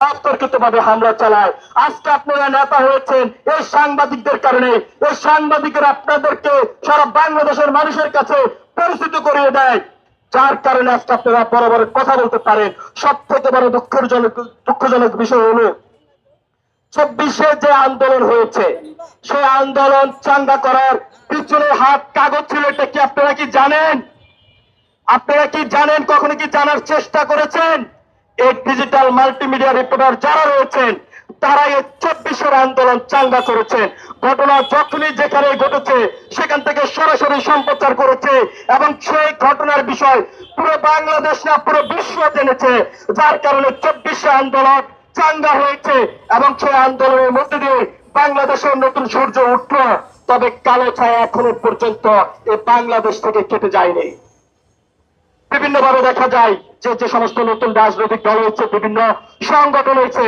অতর্কিত হামলা চালায়। আজকে আপনারা নেতা হয়েছেন এই সাংবাদিকদের কারণে। এই সাংবাদিকরা আপনাদেরকে সারা বাংলাদেশের মানুষের কাছে পরিচিত করিয়ে দেয়। যার কারণে আজকে আপনারা বড় বড় কথা বলতে পারেন। সব থেকে বড় দুঃখজনক দুঃখজনক বিষয় হলো, চব্বিশে যে আন্দোলন হয়েছে, সেই আন্দোলন চাঙ্গা করার পিছনে হাত কাগজ ছিল, এটা কি আপনারা কি জানেন? আপনারা কি জানেন, কখনো কি জানার চেষ্টা করেছেন? এই ডিজিটাল মাল্টিমিডিয়া রিপোর্টার যারা রয়েছেন তারা এই চব্বিশের আন্দোলন চাঙ্গা করেছেন। ঘটনা যখনই যেখানে ঘটেছে, সেখান থেকে সরাসরি সম্প্রচার করেছে এবং সেই ঘটনার বিষয় পুরো বাংলাদেশ না, পুরো বিশ্ব জেনেছে। যার কারণে চব্বিশে আন্দোলন চাঙ্গা হয়েছে এবং সেই আন্দোলনের মধ্যে দিয়ে বাংলাদেশের নতুন সূর্য উঠল। তবে কালো ছায়া এখনও পর্যন্ত এই বাংলাদেশ থেকে কেটে যায়নি। বিভিন্ন ভাবে দেখা যায় যে যে সমস্ত নতুন রাজনৈতিক দল হয়েছে বিভিন্ন সংগঠন হয়েছে।